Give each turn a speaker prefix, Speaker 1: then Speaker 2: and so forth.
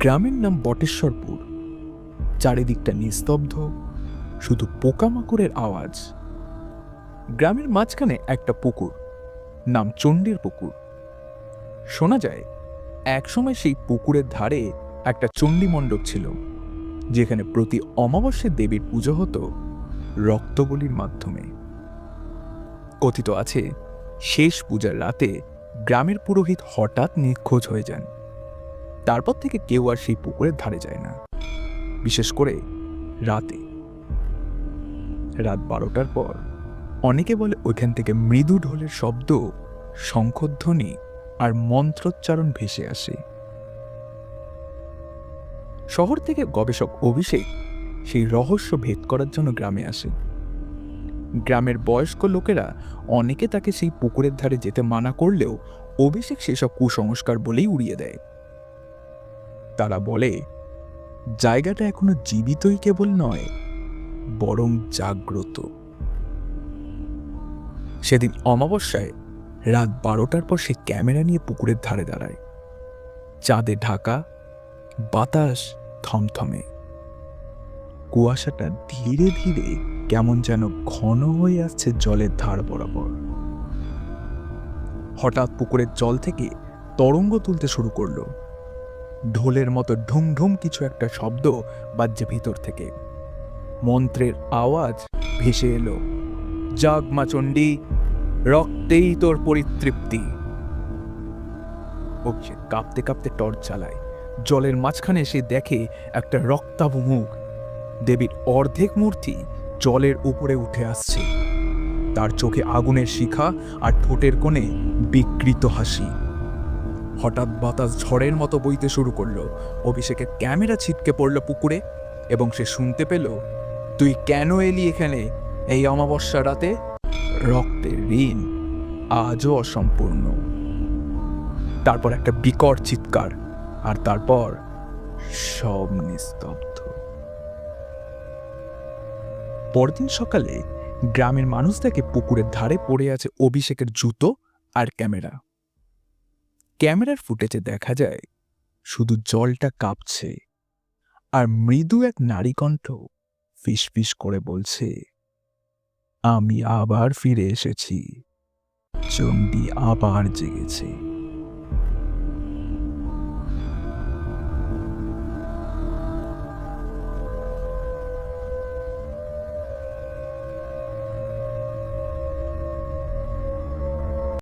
Speaker 1: গ্রামের নাম বটেশ্বরপুর। চারিদিকটা নিস্তব্ধ, শুধু পোকামাকড়ের আওয়াজ। গ্রামের মাঝখানে একটা পুকুর, নাম চণ্ডীর পুকুর। শোনা যায়, একসময় সেই পুকুরের ধারে একটা চণ্ডী মণ্ডপ ছিল, যেখানে প্রতি অমাবস্যে দেবীর পুজো হতো রক্তবলির মাধ্যমে। কথিত আছে, শেষ পূজার রাতে গ্রামের পুরোহিত হঠাৎ নিখোঁজ হয়ে যান। তারপর থেকে কেউ আর সেই পুকুরের ধারে যায় না। বিশেষ করে রাতে। রাত বারোটার পর অনেকে বলে ওইখান থেকে মৃদু ঢোলের শব্দ, শঙ্খধ্বনি আর মন্ত্রোচ্চারণ ভেসে আসে। শহর থেকে গবেষক অভিষেক সেই রহস্য ভেদ করার জন্য গ্রামে আসে। গ্রামের বয়স্ক লোকেরা অনেকে তাকে সেই পুকুরের ধারে যেতে মানা করলেও অভিষেক সেসব কুসংস্কার বলেই উড়িয়ে দেয়। তারা বলে, জায়গাটা এখনও জীবিতই কেবল নয়, বরং জাগ্রত। সেদিন অমাবস্যায় রাত বারোটার পর সে ক্যামেরা নিয়ে পুকুরের ধারে দাঁড়ায়। চাঁদে ঢাকা, বাতাস থমথমে। কুয়াশাটা ধীরে ধীরে কেমন যেন ঘন হয়ে আসছে জলের ধার বরাবর। হঠাৎ পুকুরের জল থেকে তরঙ্গ তুলতে শুরু করল। ঢোলের মতো ঢুম ঢুম কিছু একটা শব্দ বাজছে ভিতর থেকে। মন্ত্রের আওয়াজ ভেসে এলো। জাগ মা চণ্ডী, রক্তেই তোর পরিতৃপ্তি। অভিষেক কাঁপতে কাঁপতে টর্চ চালায়। জলের মাঝখানে সে দেখে একটা রক্তাভ মুখ। দেবীর অর্ধেক মূর্তি জলের উপরে উঠে আসছে। তার চোখে আগুনের শিখা আর ঠোঁটের কোণে বিকৃত হাসি। হঠাৎ বাতাস ঝড়ের মতো বইতে শুরু করল। অভিষেকের ক্যামেরা ছিটকে পড়ল পুকুরে এবং সে শুনতে পেল, তুই কেন এলি এখানে এই অমাবস্যা রাতে? রক্তের ঋণ আজও অসম্পূর্ণ। তারপর একটা বিকট চিৎকার, আর তারপর সব নিস্তব্ধ। পরদিন সকালে গ্রামের মানুষ দেখে পুকুরের ধারে পড়ে আছে অভিষেকের জুতো আর ক্যামেরা। ক্যামেরার ফুটেজে দেখা যায়, শুধু জলটা কাঁপছে আর মৃদু এক নারী কণ্ঠ ফিসফিস করে বলছে, আমি আবার ফিরে এসেছি। চণ্ডী আবার জেগেছে।